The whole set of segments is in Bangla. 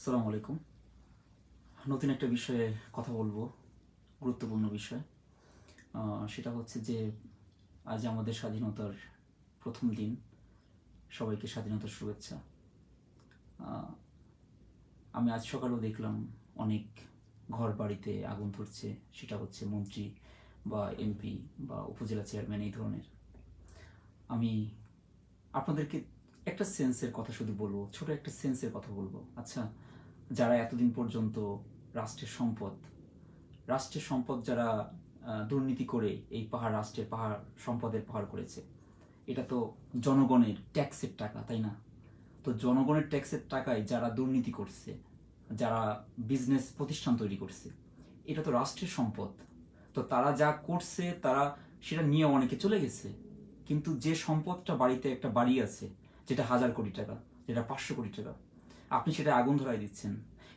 আসসালামু আলাইকুম। নতুন একটা বিষয়ে কথা বলব, গুরুত্বপূর্ণ বিষয়। সেটা হচ্ছে যে, আজ আমাদের স্বাধীনতার প্রথম দিন। সবাইকে স্বাধীনতার শুভেচ্ছা। আমি আজ সকালেও দেখলাম অনেক ঘর বাড়িতে আগুন ধরছে। সেটা হচ্ছে মন্ত্রী বা এমপি বা উপজেলা চেয়ারম্যান এই ধরনের। আমি আপনাদেরকে একটা সেন্সের কথা শুধু বলব, ছোট একটা সেন্সের কথা বলব। আচ্ছা যারা এতদিন পর্যন্ত রাষ্ট্রের সম্পদ রাষ্ট্রের সম্পদ যারা দুর্নীতি করে এই পাহাড়, রাষ্ট্রের পাহাড়, সম্পদের পাহাড় করেছে, এটা তো জনগণের ট্যাক্সের টাকা, তাই না? তো জনগণের ট্যাক্সের টাকায় যারা দুর্নীতি করছে, যারা বিজনেস প্রতিষ্ঠান তৈরি করছে, এটা তো রাষ্ট্রের সম্পদ। তো তারা যা করছে, তারা, সেটা নিয়ে অনেকে চলে গেছে। কিন্তু যে সম্পদটা বাড়িতে একটা বাড়ি আছে, যেটা হাজার কোটি টাকা, যেটা পাঁচশো কোটি টাকা আপনি সেটা আগুন ধরাই দিচ্ছেন।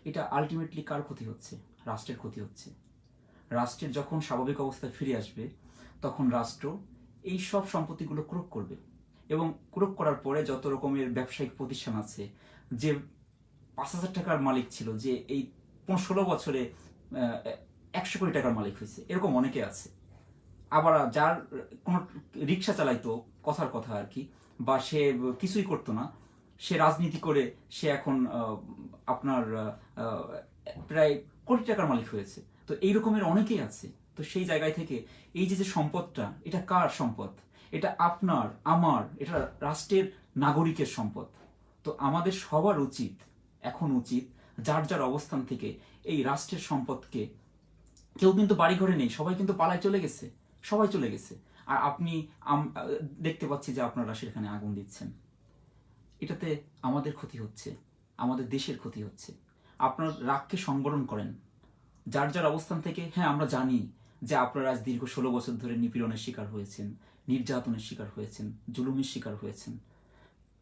এটা আলটিমেটলি কার ক্ষতি হচ্ছে? রাষ্ট্রের ক্ষতি হচ্ছে। রাষ্ট্রের যখন স্বাভাবিক অবস্থায় ফিরে আসবে, তখন রাষ্ট্র এই সব সম্পত্তিগুলো ক্রোক করবে। এবং ক্রোক করার পরে যত রকমের ব্যবসায়িক প্রতিষ্ঠান আছে, যে পাঁচ হাজার টাকার মালিক ছিল, যে এই ষোলো বছরে একশো কোটি টাকার মালিক হয়েছে, এরকম অনেকে আছে। আবার যার কোনো রিক্সা চালাইতো, কথার কথা আর কি, বা সে কিছুই করতো না সে রাজনীতি করে সে এখন আপনার প্রায় কোটি টাকার মালিক হয়েছে। তো এই রকমের অনেকেই আছে। তো সেই জায়গায় থেকে এই যে যে সম্পদটা, এটা কার সম্পদ? এটা আপনার, আমার, এটা রাষ্ট্রের নাগরিকের সম্পদ। তো আমাদের সবার উচিত, এখন উচিত, যার যার অবস্থান থেকে এই রাষ্ট্রের সম্পদকে, কেউ কিন্তু বাড়ি ঘরে নেই, সবাই কিন্তু পালায় চলে গেছে, সবাই চলে গেছে। আর আপনি দেখতে পাচ্ছি যে আপনারা সেখানে আগুন দিচ্ছেন। এটাতে আমাদের ক্ষতি হচ্ছে, আমাদের দেশের ক্ষতি হচ্ছে। আপনার রাগকে সংবরণ করেন। যার যার অবস্থান থেকে হ্যাঁ আমরা জানি যে আপনারা আজ দীর্ঘ ষোলো বছর ধরে নিপীড়নের শিকার হয়েছেন, নির্যাতনের শিকার হয়েছেন, জুলুমের শিকার হয়েছেন,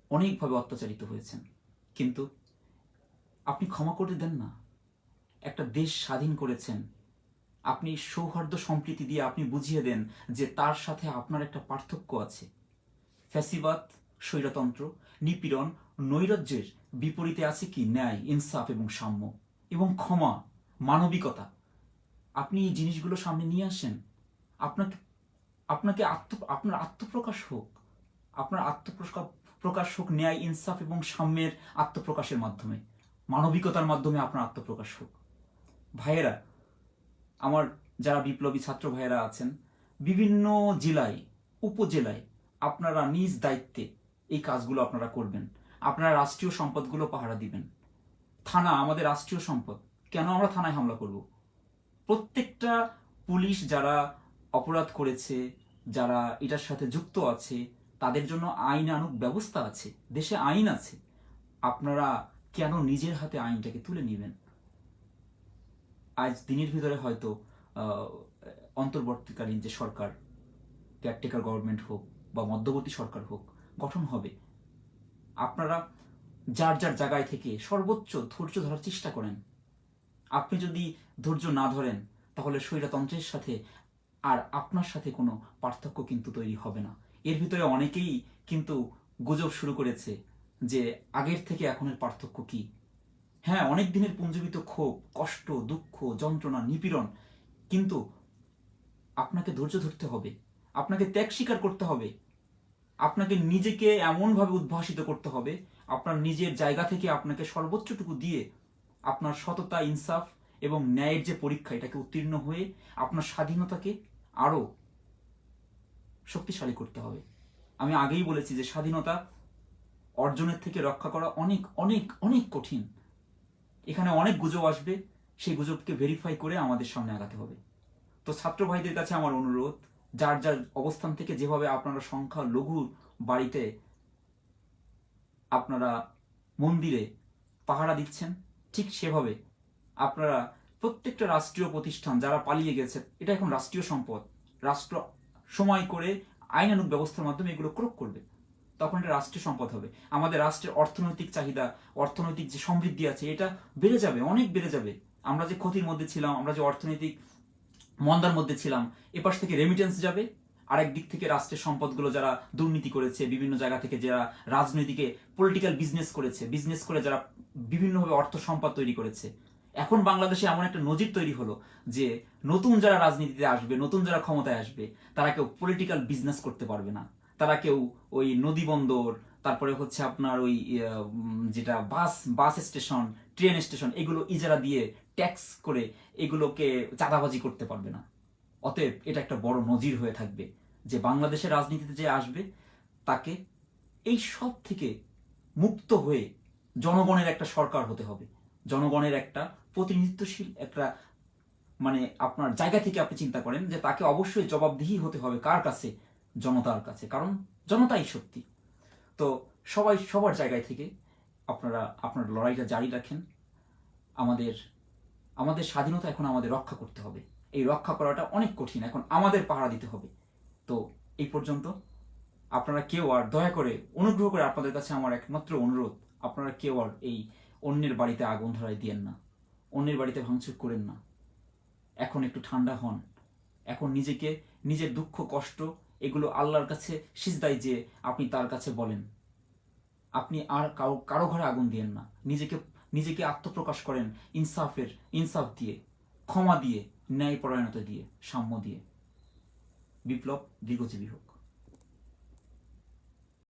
অনেকভাবে অত্যাচারিত হয়েছেন। কিন্তু আপনি ক্ষমা করে দেন না। একটা দেশ স্বাধীন করেছেন। আপনি সৌহার্দ্য সম্প্রীতি দিয়ে আপনি বুঝিয়ে দেন যে তার সাথে আপনার একটা পার্থক্য আছে। ফ্যাসিবাদ স্বৈরতন্ত্র, নিপীড়ন, নৈরাজ্যের বিপরীতে আছে কি? ন্যায়, ইনসাফ এবং সাম্য এবং ক্ষমা, মানবিকতা। আপনি এই জিনিসগুলো সামনে নিয়ে আসেন। আপনাকে আপনাকে আত্ম, আপনার আত্মপ্রকাশ হোক। আপনার আত্মপ্রকাশ, প্রকাশ হোক ন্যায়, ইনসাফ এবং সাম্যের আত্মপ্রকাশের মাধ্যমে। মানবিকতার মাধ্যমে আপনার আত্মপ্রকাশ হোক। ভাইয়েরা, আমার যারা বিপ্লবী ছাত্র ভাইয়েরা আছেন, বিভিন্ন জেলায়, উপজেলায় আপনারা নিজ দায়িত্বে এই কাজগুলো আপনারা করবেন। আপনারা রাষ্ট্রীয় সম্পদগুলো পাহারা দিবেন। থানা, আমাদের রাষ্ট্রীয় সম্পদ। কেন আমরা থানায় হামলা করব? প্রত্যেকটা পুলিশ যারা অপরাধ করেছে, যারা এটার সাথে যুক্ত আছে, তাদের জন্য আইনানুগ ব্যবস্থা আছে। দেশে আইন আছে। আপনারা কেন নিজের হাতে আইনটাকে তুলে নেবেন? আজ দিনের ভিতরে হয়তো অন্তর্বর্তীকালীন যে সরকার কেয়ারটেকার গভর্নমেন্ট হোক বা মধ্যবর্তী সরকার হোক গঠন হবে। আপনারা যার যার জায়গায় থেকে সর্বোচ্চ ধৈর্য ধরার চেষ্টা করেন। আপনি যদি ধৈর্য না ধরেন, তাহলে স্বৈরতন্ত্রের সাথে আর আপনার সাথে কোনো পার্থক্য কিন্তু তৈরি হবে না। এর ভিতরে অনেকেই কিন্তু গুজব শুরু করেছে যে আগের থেকে এখনের পার্থক্য কি। হ্যাঁ অনেক দিনের পুঞ্জীবিত ক্ষোভ, কষ্ট, দুঃখ, যন্ত্রণা, নিপীড়ন কিন্তু আপনাকে ধৈর্য ধরতে হবে। আপনাকে ত্যাগ স্বীকার করতে হবে। আপনাকে নিজেকে এমনভাবে উদ্ভাসিত করতে হবে, আপনার নিজের জায়গা থেকে আপনাকে সর্বোচ্চটুকু দিয়ে আপনার সততা, ইনসাফ এবং ন্যায়ের যে পরীক্ষা, এটাকে উত্তীর্ণ হয়ে আপনার স্বাধীনতাকে আরও শক্তিশালী করতে হবে। আমি আগেই বলেছি যে স্বাধীনতা অর্জনের থেকে রক্ষা করা অনেক অনেক অনেক কঠিন। এখানে অনেক গুজব আসবে, সেই গুজবকে ভেরিফাই করে আমাদের সামনে আগাতে হবে। তো ছাত্র ভাইদের কাছে আমার অনুরোধ যার যার অবস্থান থেকে যেভাবে আপনারা সংখ্যা লঘু বাড়িতে আপনারা মন্দিরে পাহারা দিচ্ছেন, ঠিক সেভাবে আপনারা প্রত্যেকটা রাষ্ট্রীয় প্রতিষ্ঠান যারা পালিয়ে গেছে, এটা এখন রাষ্ট্রীয় সম্পদ। রাষ্ট্র সময় করে আইনানুগ ব্যবস্থার মাধ্যমে এগুলো ক্রোক করবে। তখন এটা রাষ্ট্রীয় সম্পদ হবে। আমাদের রাষ্ট্রের অর্থনৈতিক চাহিদা, অর্থনৈতিক যে সমৃদ্ধি আছে, এটা বেড়ে যাবে, অনেক বেড়ে যাবে। আমরা যে ক্ষতির মধ্যে ছিলাম, আমরা যে অর্থনৈতিক মন্দার মধ্যে ছিলাম। এপাশ থেকে রেমিটেন্স যাবে। আরেক দিক থেকে রাষ্ট্রের সম্পদগুলো যারা দুর্নীতি করেছে, বিভিন্ন জায়গা থেকে যারা রাজনৈতিকে পলিটিক্যাল বিজনেস করেছে বিজনেস করে যারা বিভিন্নভাবে অর্থ সম্পদ তৈরি করেছে। এখন বাংলাদেশে এমন একটা নজির তৈরি হলো যে, নতুন যারা রাজনীতিতে আসবে, নতুন যারা ক্ষমতায় আসবে, তারা কেউ পলিটিক্যাল বিজনেস করতে পারবে না। তারা কেউ ওই নদী বন্দর, তারপরে হচ্ছে আপনার ওই যেটা bus bus station train station এগুলো ইজারা দিয়ে ট্যাক্স করে এগুলোকে চাঁদাবাজি করতে পারবে না। অতএব এটা একটা বড় নজির হয়ে থাকবে যে বাংলাদেশের রাজনীতিতে যে আসবে, তাকে এই সব থেকে মুক্ত হয়ে জনগণের একটা সরকার হতে হবে। জনগণের একটা প্রতিনিধিত্বশীল একটা মানে আপনার জায়গা থেকে আপনি চিন্তা করেন যে তাকে অবশ্যই জবাবদিহি হতে হবে কার কাছে? জনতার কাছে। কারণ জনতাই সত্যি তো সবাই সবার জায়গায় থেকে আপনারা, আপনার লড়াইটা জারি রাখেন। আমাদের আমাদের স্বাধীনতা এখন আমাদের রক্ষা করতে হবে। এই রক্ষা করাটা অনেক কঠিন, এখন আমাদের পাহারা দিতে হবে। তো এই পর্যন্ত, আপনারা কেউ আর দয়া করে অনুগ্রহ করে আপনাদের কাছে আমার একমাত্র অনুরোধ, আপনারা কেউ আর এই অন্যের বাড়িতে আগুন ধরায় দিয়েন না, অন্যের বাড়িতে ভাঙচুর করেন না। এখন একটু ঠান্ডা হন। এখন নিজেকে, নিজের দুঃখ, কষ্ট, এগুলো আল্লাহর কাছে সিজদাই যে আপনি তার কাছে বলেন। আপনি আর কারও কারও ঘরে আগুন দিয়েন না। নিজেকে নিজেকে আত্মপ্রকাশ করেন ইনসাফের, ইনসাফ দিয়ে, ক্ষমা দিয়ে, ন্যায়পরায়ণতা দিয়ে, সাম্য দিয়ে। বিপ্লব দীর্ঘজীবী হোক।